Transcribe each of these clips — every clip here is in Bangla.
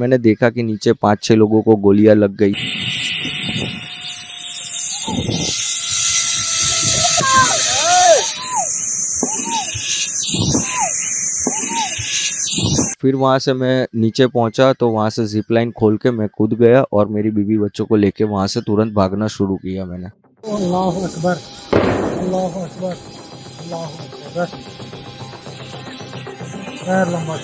मैंने देखा कि नीचे पाँच छह लोगों को गोलियाँ लग गई। फिर वहाँ से मैं नीचे पहुँचा तो वहाँ से जिप लाइन खोल के मैं कूद गया और मेरी बीवी बच्चों को लेके वहाँ से तुरंत भागना शुरू किया मैंने। अल्लाह अकबर अल्लाह अकबर अल्लाह अकबर। लंबा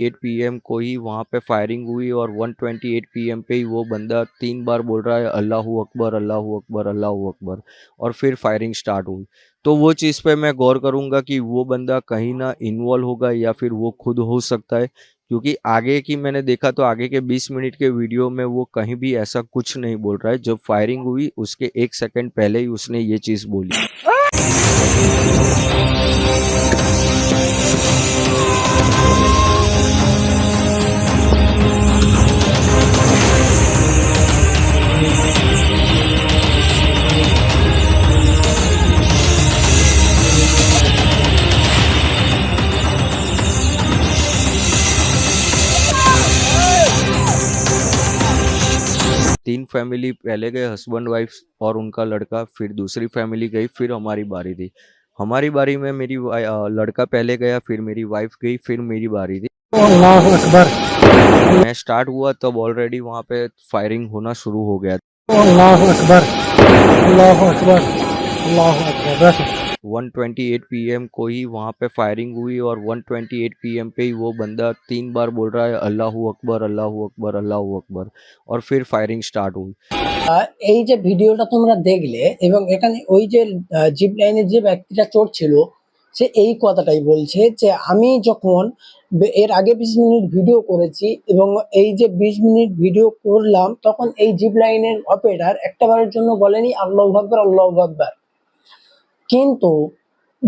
एट पीएम को ही वहाँ पे फायरिंग हुई और 128 पीएम पे ही वो बंदा तीन बार बोल रहा है, अल्लाह अकबर अल्लाह अकबर अल्लाह अकबर और फिर फायरिंग स्टार्ट हुई। तो वो चीज़ पे मैं गौर करूँगा कि वो बंदा कहीं ना इन्वॉल्व होगा या फिर वो खुद हो सकता है, क्योंकि आगे की मैंने देखा तो आगे के 20 मिनट के वीडियो में वो कहीं भी ऐसा कुछ नहीं बोल रहा है। जब फायरिंग हुई, उसके एक सेकंड पहले ही उसने ये चीज़ बोली। तीन फैमिली पहले गए हस्बैंड वाइफ और उनका लड़का फिर दूसरी फैमिली गई फिर हमारी बारी थी। हमारी बारी में मेरी लड़का पहले गया फिर मेरी वाइफ गई फिर मेरी बारी थी। अकबर। मैं स्टार्ट हुआ तब ऑलरेडी वहाँ पे फायरिंग होना शुरू हो गया। अल्लाह अकबर। अल्लाह अकबर। अल्लाह अकबर। 128 पीएम को ही वहां पे फायरिंग हुई और 128 पीएम पे ही वो बंदा तीन बार बोल रहा है अल्लाह अकबर अल्लाह अकबर अल्लाह अकबर और फिर फायरिंग स्टार्ट हुई আহ, এই যে ভিডিওটা তোমরা দেখলে এবং এখানে ওই যে জিপ লাইনের যে ব্যক্তিটা চড়ছিল সে এই কথাটাই বলছে যে আমি যখন বে- এর আগে বিশ মিনিট ভিডিও করেছি এবং এই যে বিশ মিনিট ভিডিও করলাম তখন এই জিপ লাইনের অপারেটার একটাবারের জন্য বলেনি আল্লাহ আকবর আল্লাহ আকবর কিন্তু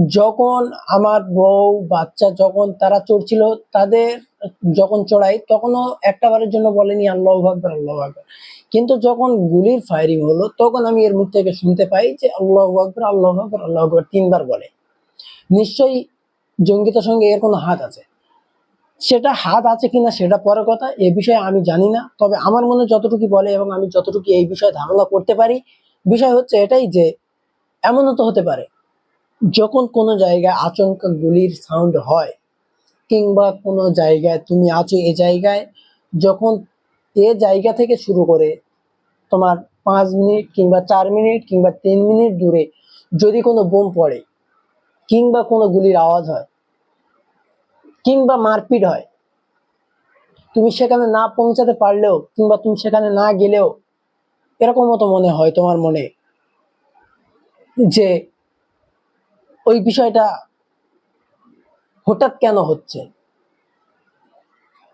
যখন আমার বউ, বাচ্চা যখন তারা চড়ছিল, তাদের যখন চড়াই, তখনও একটাবারের জন্য বলেনি, আল্লাহ আকবর আল্লাহ আকবর। কিন্তু যখন গুলির ফায়ারিং হলো, তখন আমি এর মুখ থেকে শুনতে পাই যে, আল্লাহ আকবর আল্লাহ আকবর আল্লাহ আকবর, তিনবার বলে। নিশ্চয়ই জঙ্গিতার সঙ্গে এর কোনো হাত আছে। সেটা হাত আছে কিনা, সেটা পরের কথা, এ বিষয়ে আমি জানি না। তবে আমার মনে যতটুকু বলে এবং আমি যতটুকু এই বিষয়ে ধারণা করতে পারি, বিষয় হচ্ছে এটাই যে এমনও তো হতে পারে। যখন কোনো জায়গায় আচমকা গুলির সাউন্ড হয়, কিংবা কোনো জায়গায় তুমি আছো এ জায়গায়, যখন এ জায়গা থেকে শুরু করে তোমার পাঁচ মিনিট কিংবা চার মিনিট কিংবা তিন মিনিট দূরে যদি কোনো বোম পড়ে, কিংবা কোনো গুলির আওয়াজ হয়, কিংবা মারপিট হয়, তুমি সেখানে না পৌঁছাতে পারলেও কিংবা তুমি সেখানে না গেলেও এরকম মতো মনে হয় তোমার মনে। যে ওই বিষয়টা হঠাৎ কেন হচ্ছে?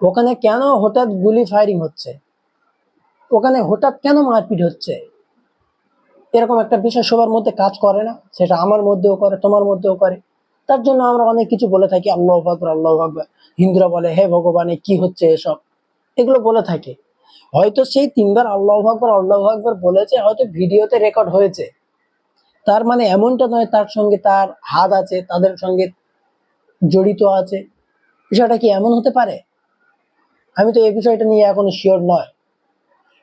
ওখানে কেন হঠাৎ গুলি ফায়ারিং হচ্ছে? ওখানে হঠাৎ কেন মারপিট হচ্ছে? এরকম একটা বিষয় সবার মধ্যে কাজ করে না। সেটা আমার মধ্যেও করে, তোমার মধ্যেও করে। তার জন্য আমরা অনেক কিছু বলে থাকি, আল্লাহ আকবর আল্লাহ আকবর। হিন্দুরা বলে, হে ভগবানে, কি হচ্ছে এসব? এগুলো বলে থাকে। হয়তো সেই তিনবার আল্লাহ আকবর আল্লাহ আকবর বলেছে, হয়তো ভিডিওতে রেকর্ড হয়েছে। তার মানে এমনটা নয় তার সঙ্গে তার হাত আছে, তাদের সঙ্গে জড়িত আছে। বিষয়টা কি এমন হতে পারে? আমি তো এই বিষয়টা নিয়ে এখনও শিওর নয়।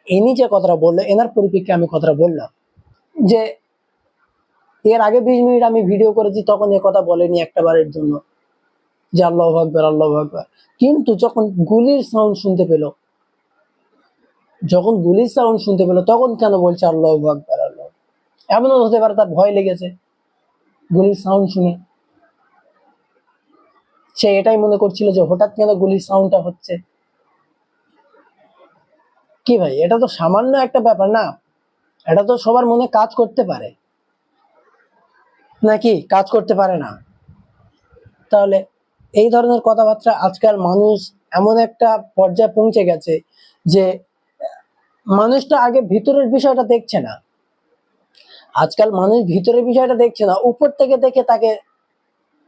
ইনি যে কথাটা বলল, এনার পরিপ্রেক্ষে আমি কথাটা বললাম যে, এর আগে বিশ মিনিট আমি ভিডিও করেছি, তখন এ কথা বলেনি একটা বারের জন্য যে আল্লাহ আকবর আল্লাহ আকবর। কিন্তু যখন গুলির সাউন্ড শুনতে পেল, যখন গুলির সাউন্ড শুনতে পেল, তখন কেন বলছে আল্লাহ আল্লাহ এমনও হতে পারে তার ভয় লেগেছে গুলির সাউন্ড শুনে। সে এটাই মনে করছিল যে হঠাৎ কেন গুলির সাউন্ডটা হচ্ছে। কি ভাই, এটা তো সামান্য একটা ব্যাপার না? এটা তো সবার মনে কাজ করতে পারে। নাকি কাজ করতে পারে না? তাহলে এই ধরনের কথাবার্তা আজকাল মানুষ এমন একটা পর্যায়ে পৌঁছে গেছে যে মানুষটা আগে ভিতরের বিষয়টা দেখছে না। আজকাল মানুষ ভিতরের বিষয়টা দেখছে না, উপর থেকে দেখে তাকে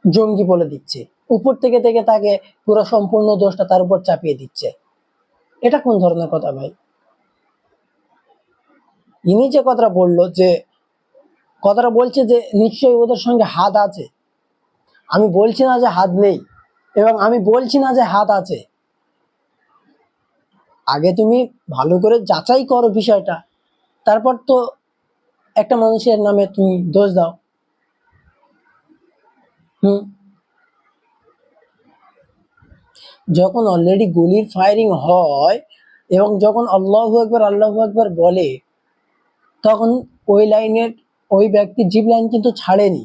জঙ্গি বলে দিচ্ছে। উপর থেকে দেখে তাকে পুরো সম্পূর্ণ দোষটা তার উপর চাপিয়ে দিচ্ছে। এটা কোন ধরনের কথা ভাই? ইনি যে কথাটা বলল যে, কথাটা বলছে যে নিশ্চয়ই ওদের সঙ্গে হাত আছে। আমি বলছি না যে হাত নেই, এবং আমি বলছি না যে হাত আছে। আগে তুমি ভালো করে যাচাই করো বিষয়টা, তারপর তো একটা মানুষের নামে তুমি দোষ দাও। হুম? যখন অলরেডি গুলির ফায়ারিং হয় এবং যখন আল্লাহু একবার আল্লাহু একবার বলে, তখন ওই লাইনের ওই ব্যক্তি জিপ লাইন কিন্তু ছাড়েনি।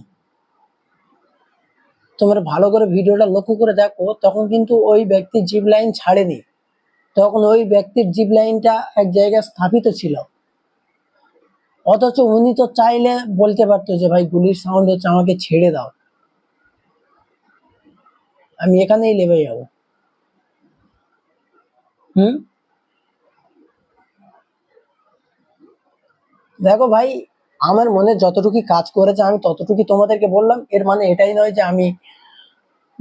তোমরা ভালো করে ভিডিওটা লক্ষ্য করে দেখো, তখন কিন্তু ওই ব্যক্তি জিপ লাইন ছাড়েনি। তখন ওই ব্যক্তির জিপ লাইনটা এক জায়গায় স্থাপিত ছিল। অথচ উনি তো চাইলে বলতে পারতো যে, ভাই, গুলির সাউন্ড হচ্ছে, আমাকে ছেড়ে দাও। আমি এখানেই লেবে যাব। হুম? দেখো ভাই, আমার মনে যতটুকু কাজ করেছে, আমি ততটুকু তোমাদেরকে বললাম। এর মানে এটাই নয় যে, আমি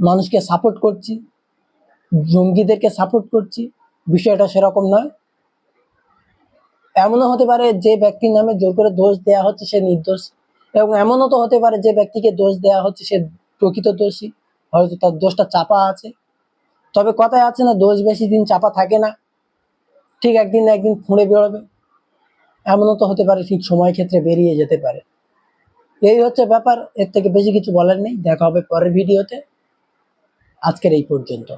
মানুষকে সাপোর্ট করছি, জঙ্গিদেরকে সাপোর্ট করছি, বিষয়টা সেরকম নয়। এমনও হতে পারে যে ব্যক্তির নামে জোর করে দোষ দেয়া হচ্ছে সে নির্দোষ, এবং এমনও তো হতে পারে যে ব্যক্তিকে দোষ দেয়া হচ্ছে সে প্রকৃত দোষী, হয়তো তার দোষটা চাপা আছে। তবে কথায় আছে না, দোষ বেশি দিন চাপা থাকে না। ঠিক একদিন না একদিন ফুঁড়ে বেরোবে। এমনও তো হতে পারে ঠিক সময় ক্ষেত্রে বেরিয়ে যেতে পারে। এই হচ্ছে ব্যাপার, এর থেকে বেশি কিছু বলার নেই। দেখা হবে পরের ভিডিওতে। আজকের এই পর্যন্ত।